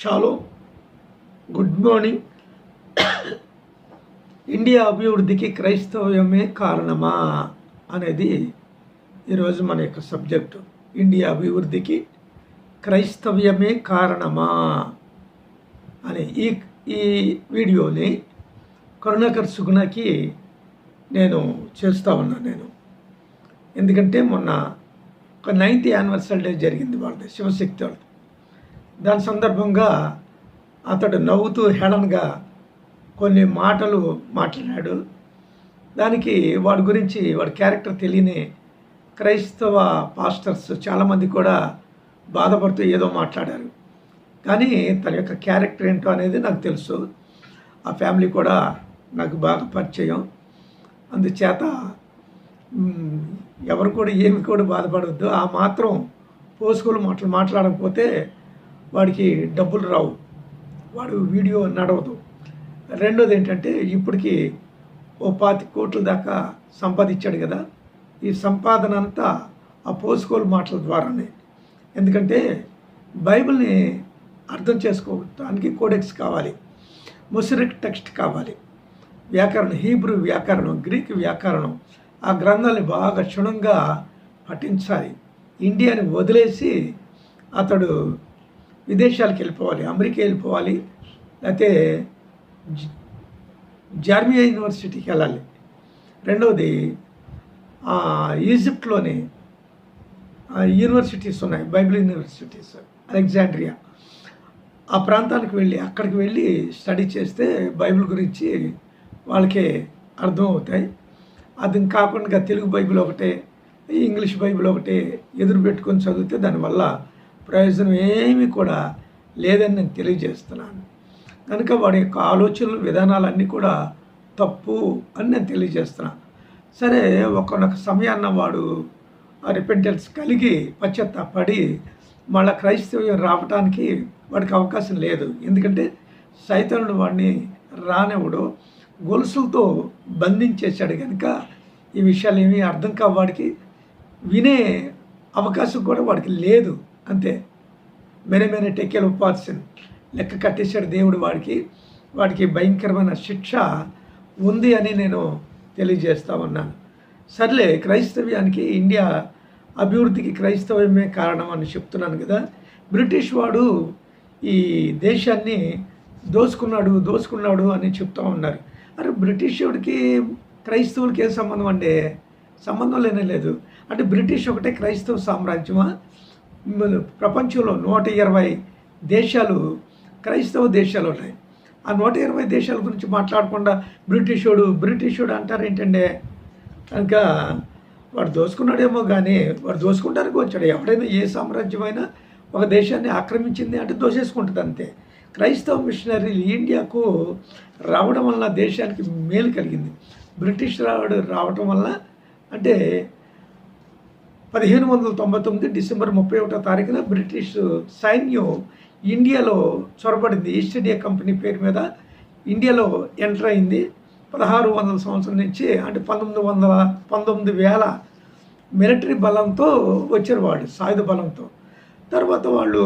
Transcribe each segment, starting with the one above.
Shallow good morning. India అభివృద్ధికి క్రైస్తవ్యమే కారణమా అనేది ఈరోజు మన యొక్క సబ్జెక్టు. ఇండియా అభివృద్ధికి క్రైస్తవ్యమే కారణమా అనే ఈ ఈ వీడియోని కరుణాకర్ సుగుణకి నేను చేస్తూ ఉన్నాను నేను. ఎందుకంటే మొన్న ఒక నైన్త్ యానివర్సరీ డే జరిగింది వాళ్ళది శివశక్తి వాళ్ళది. దాని సందర్భంగా అతడు నవ్వుతూ హేళనగా కొన్ని మాటలు మాట్లాడాడు. దానికి వాడి గురించి వాడి క్యారెక్టర్ తెలియని క్రైస్తవ పాస్టర్స్ చాలామంది కూడా బాధపడుతూ ఏదో మాట్లాడారు. కానీ తన యొక్క క్యారెక్టర్ ఏంటో అనేది నాకు తెలుసు. ఆ ఫ్యామిలీ కూడా నాకు బాగా పరిచయం. అందుచేత ఎవరు కూడా ఏమి కూడా బాధపడవద్దు ఆ మాత్రం పోసుకోలు మాటలు మాట్లాడకపోతే వాడికి డబ్బులు రావు. వాడు వీడియో నడవదు. రెండోది ఏంటంటే ఇప్పటికి ఓ పాతి కోట్ల దాకా సంపాదించాడు కదా. ఈ సంపాదన అంతా ఆ పోసుకోలు మాటల ద్వారానే. ఎందుకంటే బైబిల్ని అర్థం చేసుకోవడానికి కోడెక్స్ కావాలి. ముసరిక్ టెక్స్ట్ కావాలి. వ్యాకరణం హీబ్రూ వ్యాకరణం గ్రీక్ వ్యాకరణం ఆ గ్రంథాన్ని బాగా క్షుణ్ణంగా పఠించాలి. ఇండియాని వదిలేసి అతడు విదేశాలకు వెళ్ళిపోవాలి అమెరికా వెళ్ళిపోవాలి లేకపోతే జార్మియా యూనివర్సిటీకి వెళ్ళాలి. రెండవది ఆ, ఈజిప్ట్లోని యూనివర్సిటీస్ ఉన్నాయి బైబిల్ యూనివర్సిటీస్ అలెగ్జాండ్రియా. ఆ ప్రాంతానికి వెళ్ళి అక్కడికి వెళ్ళి స్టడీ చేస్తే బైబిల్ గురించి వాళ్ళకి అర్థం అవుతాయి అది కాకుండా తెలుగు బైబిల్ ఒకటే ఇంగ్లీష్ బైబిల్ ఒకటే ఎదురు పెట్టుకొని చదివితే దానివల్ల ప్రయోజనం ఏమీ కూడా లేదని నేను తెలియజేస్తున్నాను. కనుక వాడి యొక్క ఆలోచనలు విధానాలన్నీ కూడా తప్పు అని నేను తెలియజేస్తున్నాను. సరే ఒకనొక సమయాన్న వాడు రిపెంటెన్స్ కలిగి పశ్చాత్తాపడి మళ్ళా క్రైస్తవ్యం రావటానికి వాడికి అవకాశం లేదు. ఎందుకంటే సైతనుడు వాడిని రానివ్వడు. గొలుసులతో బంధించేశాడు కనుక ఈ విషయాలు ఏమీ అర్థం కావు వాడికి. వినే అవకాశం కూడా వాడికి లేదు. అంతే. మెరే మెరే టెక్కేలు ఉపాసన్ లెక్క కట్టేశాడు దేవుడు వాడికి. వాడికి భయంకరమైన శిక్ష ఉంది అని నేను తెలియజేస్తా ఉన్నాను. సర్లే క్రైస్తవ్యానికి ఇండియా అభివృద్ధికి క్రైస్తవమే కారణం అని చెప్తున్నాను కదా. బ్రిటిష్ వాడు ఈ దేశాన్ని దోసుకున్నాడు దోసుకున్నాడు అని చెప్తా ఉన్నారు. అరే బ్రిటిష్ వాడికి క్రైస్తవులకి ఏం సంబంధం అంటే సంబంధం లేనే లేదు. అంటే బ్రిటిష్ ఒకటే క్రైస్తవ సామ్రాజ్యమా? ప్రపంచంలో నూట ఇరవై దేశాలు క్రైస్తవ దేశాలు ఉన్నాయి. ఆ నూట ఇరవై దేశాల గురించి మాట్లాడకుండా బ్రిటిషోడు బ్రిటిషోడు అంటారు ఏంటంటే కనుక వాడు దోసుకున్నాడేమో కానీ వాడు దోసుకుంటానికి వచ్చాడు. ఎవడైనా ఏ సామ్రాజ్యమైనా ఒక దేశాన్ని ఆక్రమించింది అంటే దోసేసుకుంటుంది అంతే. క్రైస్తవ మిషనరీలు ఇండియాకు రావడం వల్ల దేశానికి మేలు కలిగింది. బ్రిటిష్ రావడం రావడం వల్ల అంటే పదిహేను వందల తొంభై తొమ్మిది డిసెంబర్ ముప్పై ఒకటో తారీఖున బ్రిటిష్ సైన్యం ఇండియాలో చొరబడింది. ఈస్ట్ ఇండియా కంపెనీ పేరు మీద ఇండియాలో ఎంటర్ అయింది. పదహారు వందల సంవత్సరం నుంచి అంటే పంతొమ్మిది వందల పంతొమ్మిది వేల మిలిటరీ బలంతో వచ్చారు వాళ్ళు సాయుధ బలంతో. తర్వాత వాళ్ళు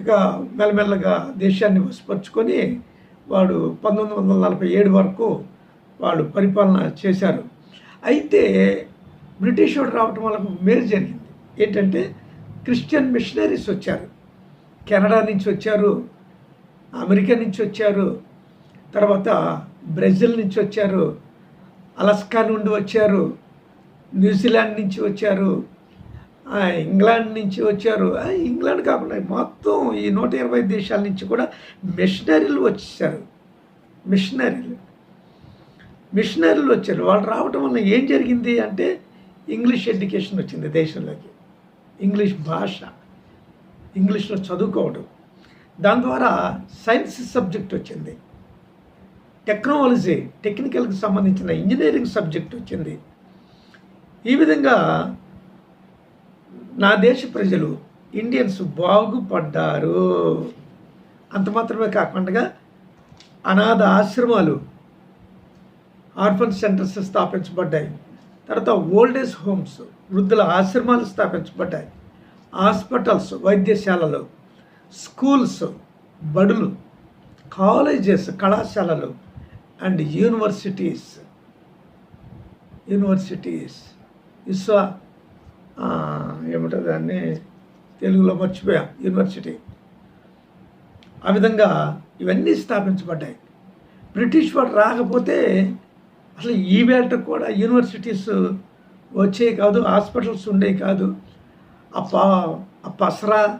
ఇక మెల్లమెల్లగా దేశాన్ని వసపరుచుకొని వాడు పంతొమ్మిది వందల నలభై ఏడు వరకు వాళ్ళు పరిపాలన చేశారు. అయితే బ్రిటిష్ వాడు రావటం వల్ల మేలు జరిగింది. ఏంటంటే క్రిస్టియన్ మిషనరీస్ వచ్చారు. కెనడా నుంచి వచ్చారు అమెరికా నుంచి వచ్చారు తర్వాత బ్రెజిల్ నుంచి వచ్చారు అలస్కా నుండి వచ్చారు న్యూజిలాండ్ నుంచి వచ్చారు ఇంగ్లాండ్ నుంచి వచ్చారు. ఆ, ఇంగ్లాండ్ కాకుండా మొత్తం ఈ నూట ఇరవై దేశాల నుంచి కూడా మిషనరీలు వచ్చారు మిషనరీలు. మిషనరీలు వచ్చారు. వాళ్ళు రావటం వల్ల ఏం జరిగింది అంటే ఇంగ్లీష్ ఎడ్యుకేషన్ వచ్చింది దేశంలోకి. ఇంగ్లీష్ భాష. ఇంగ్లీష్లో చదువుకోవడం. దాని ద్వారా సైన్స్ సబ్జెక్ట్ వచ్చింది. టెక్నాలజీ టెక్నికల్కి సంబంధించిన ఇంజనీరింగ్ సబ్జెక్ట్ వచ్చింది. ఈ విధంగా నా దేశ ప్రజలు ఇండియన్స్ బాగుపడ్డారు. అంత మాత్రమే కాకుండా అనాథ ఆశ్రమాలు ఆర్ఫన్ సెంటర్స్ స్థాపించబడ్డాయి. తర్వాత ఓల్డేజ్ హోమ్స్ వృద్ధుల ఆశ్రమాలు స్థాపించబడ్డాయి. హాస్పిటల్స్ వైద్యశాలలు స్కూల్స్ బడులు కాలేజెస్ కళాశాలలు అండ్ యూనివర్సిటీస్. యూనివర్సిటీస్. విశ్వ ఏమిటో దాన్ని తెలుగులో మర్చిపోయా. యూనివర్సిటీ. ఆ విధంగా ఇవన్నీ స్థాపించబడ్డాయి. బ్రిటిష్ వాడు రాకపోతే అసలు ఈ వేళ కూడా యూనివర్సిటీస్ వచ్చేవి కాదు హాస్పిటల్స్ ఉండేవి కాదు. ఆ పా ఆ పసరా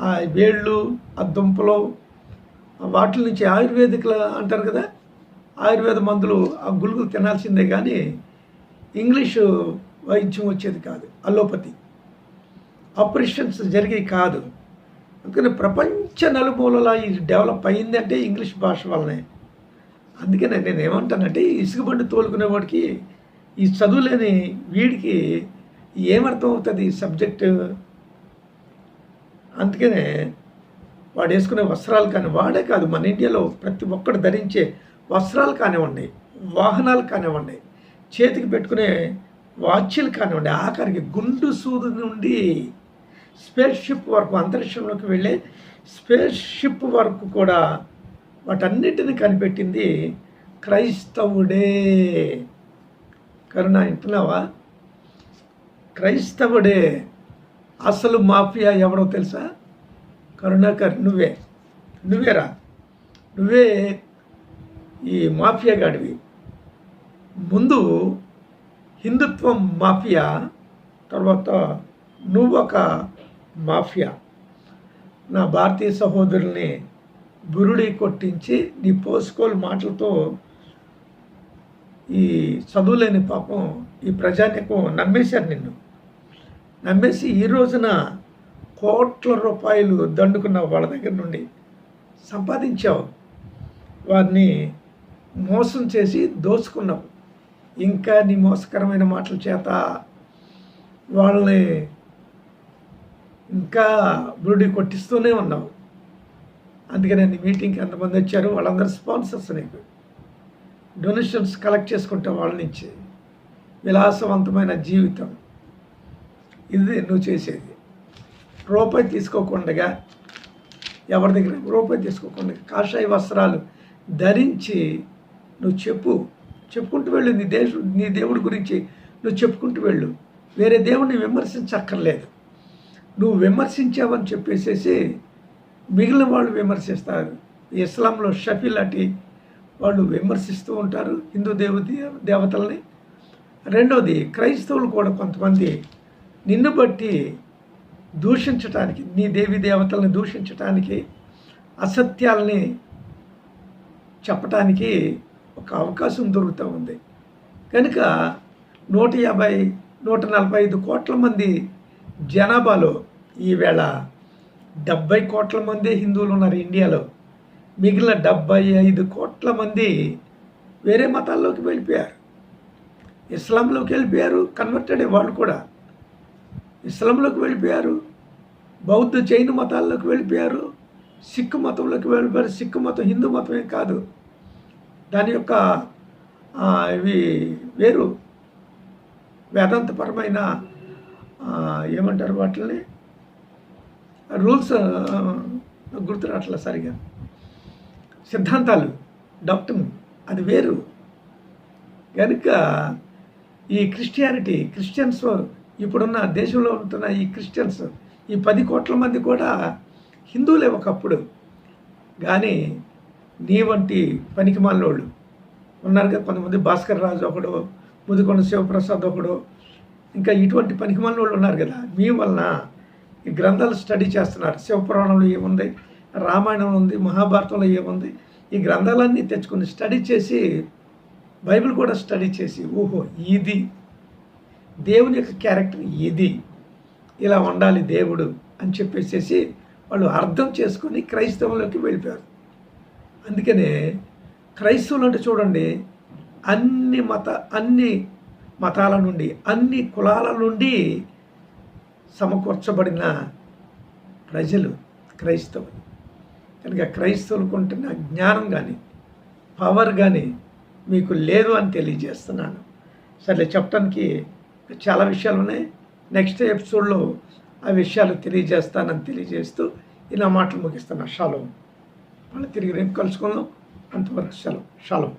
ఆ వేళ్ళు ఆ దుంపలు వాటి నుంచి ఆయుర్వేదికలు అంటారు కదా ఆయుర్వేద మందులు ఆ గుళికలు తినాల్సిందే కానీ ఇంగ్లీషు వైద్యం వచ్చేది కాదు అలోపతి. ఆపరేషన్స్ జరిగేవి కాదు. అందుకని ప్రపంచ నలుమూలలా ఇది డెవలప్ అయిందంటే ఇంగ్లీష్ భాష వల్లనే. అందుకనే నేను ఏమంటానంటే ఈ ఇసుకబండి తోలుకునేవాడికి ఈ చదువులేని వీడికి ఏమర్థం అవుతుంది ఈ సబ్జెక్టు? అందుకనే వాడు వేసుకునే వస్త్రాలు కానీ వాడే కాదు మన ఇండియాలో ప్రతి ఒక్కడు ధరించే వస్త్రాలు కానివ్వండి వాహనాలు కానివ్వండి చేతికి పెట్టుకునే వాచ్లు కానివ్వండి ఆఖరికి గుండు సూదు నుండి స్పేస్ షిప్ వరకు అంతరిక్షంలోకి వెళ్ళే స్పేస్ షిప్ వరకు కూడా వాటన్నిటిని కనిపెట్టింది క్రైస్తవుడే. కరుణ వింటున్నావా? క్రైస్తవుడే. అసలు మాఫియా ఎవరో తెలుసా? కరుణాకర్ నువ్వే. నువ్వేరా? నువ్వే ఈ మాఫియా గాడివి. ముందు హిందుత్వం మాఫియా తర్వాత నువ్వొక మాఫియా. నా భారతీయ సహోదరుల్ని బురుడి కొట్టించి నీ పోసుకోలు మాటలతో ఈ చదువులేని పాపం ఈ ప్రజానికం నమ్మేశారు నిన్ను. నమ్మేసి ఈ రోజున కోట్ల రూపాయలు దండుకున్న వాళ్ళ దగ్గర నుండి. సంపాదించావు. వారిని మోసం చేసి దోచుకున్నావు ఇంకా నీ మోసకరమైన మాటల చేత వాళ్ళని ఇంకా బురుడి కొట్టిస్తూనే ఉన్నావు. అందుకని నేను మీటింగ్కి ఎంతమంది వచ్చారు వాళ్ళందరూ స్పాన్సర్స్ నీకు. డొనేషన్స్ కలెక్ట్ చేసుకుంటావు వాళ్ళ నుంచి. విలాసవంతమైన జీవితం. ఇది నువ్వు చేసేది. రూపాయి తీసుకోకుండా ఎవరి దగ్గర రూపాయి తీసుకోకుండా కాషాయ వస్త్రాలు ధరించి నువ్వు చెప్పు. చెప్పుకుంటూ వెళ్ళు. నీ దేశ నీ దేవుడి గురించి నువ్వు చెప్పుకుంటూ వెళ్ళు. వేరే దేవుడిని విమర్శించక్కర్లేదు. నువ్వు విమర్శించావని చెప్పేసేసి మిగిలిన వాళ్ళు విమర్శిస్తారు. ఇస్లాంలో షఫీ లాంటి వాళ్ళు విమర్శిస్తూ ఉంటారు హిందూ దేవత దేవతల్ని. రెండవది క్రైస్తవులు కూడా కొంతమంది నిన్ను బట్టి దూషించటానికి నీ దేవి దేవతల్ని దూషించటానికి అసత్యాలని చెప్పటానికి ఒక అవకాశం దొరుకుతూ ఉంది. కనుక నూట యాభై నూట నలభై ఐదు కోట్ల మంది జనాభాలో ఈవేళ డెబ్బై కోట్ల మంది హిందువులు ఉన్నారు ఇండియాలో. మిగిలిన డెబ్బై ఐదు కోట్ల మంది వేరే మతాల్లోకి వెళ్ళిపోయారు. ఇస్లాంలోకి వెళ్ళిపోయారు కన్వర్టెడ్ వాళ్ళు కూడా. ఇస్లాంలోకి వెళ్ళిపోయారు బౌద్ధ జైన మతాల్లోకి వెళ్ళిపోయారు. సిక్కు మతంలోకి వెళ్ళిపోయారు. సిక్కు మతం హిందూ మతమే కాదు. దాని యొక్క ఇవి వేరు. వేదాంతపరమైన ఏమంటారు వాటిని రూల్స్ గుర్తు రావట్లేదు సరిగా? సిద్ధాంతాలు డాక్టర్ అది వేరు. కనుక ఈ క్రిస్టియానిటీ క్రిస్టియన్స్ ఇప్పుడున్న దేశంలో ఉంటున్న ఈ క్రిస్టియన్స్ ఈ పది కోట్ల మంది కూడా హిందువులే ఒకప్పుడు. కానీ నీ వంటి పనికి మాలినోళ్ళు ఉన్నారు కదా కొంతమంది భాస్కర్ రాజు ఒకడు ముదికొండ శివప్రసాద్ ఒకడు ఇంకా ఇటువంటి పనికి మాలినోళ్ళు ఉన్నారు కదా మీ వలన ఈ గ్రంథాలు స్టడీ చేస్తున్నారు. శివపురాణంలో ఏముంది? రామాయణంలో ఉంది మహాభారతంలో ఏముంది? ఈ గ్రంథాలన్నీ తెచ్చుకొని స్టడీ చేసి బైబిల్ కూడా స్టడీ చేసి ఓహో ఇది. దేవుని యొక్క క్యారెక్టర్ ఇది. ఇలా ఉండాలి దేవుడు అని చెప్పేసేసి వాళ్ళు అర్థం చేసుకొని క్రైస్తవంలోకి వెళ్ళిపోయారు. అందుకనే క్రైస్తవులు అంటే చూడండి అన్ని మత అన్ని మతాల నుండి అన్ని కులాల నుండి సమకూర్చబడిన ప్రజలు క్రైస్తవులు. కనుక క్రైస్తవులకు ఉంటున్న జ్ఞానం కానీ పవర్ కానీ మీకు లేదు అని తెలియజేస్తున్నాను. సరే చెప్పడానికి చాలా విషయాలు ఉన్నాయి. నెక్స్ట్ ఎపిసోడ్లో ఆ విషయాలు తెలియజేస్తానని తెలియజేస్తూ ఇలా మాటలు ముగిస్తున్నా. షాలో. మళ్ళీ తిరిగి రేపు కలుసుకుందాం. అంతవరకు సెలవు. షాలో.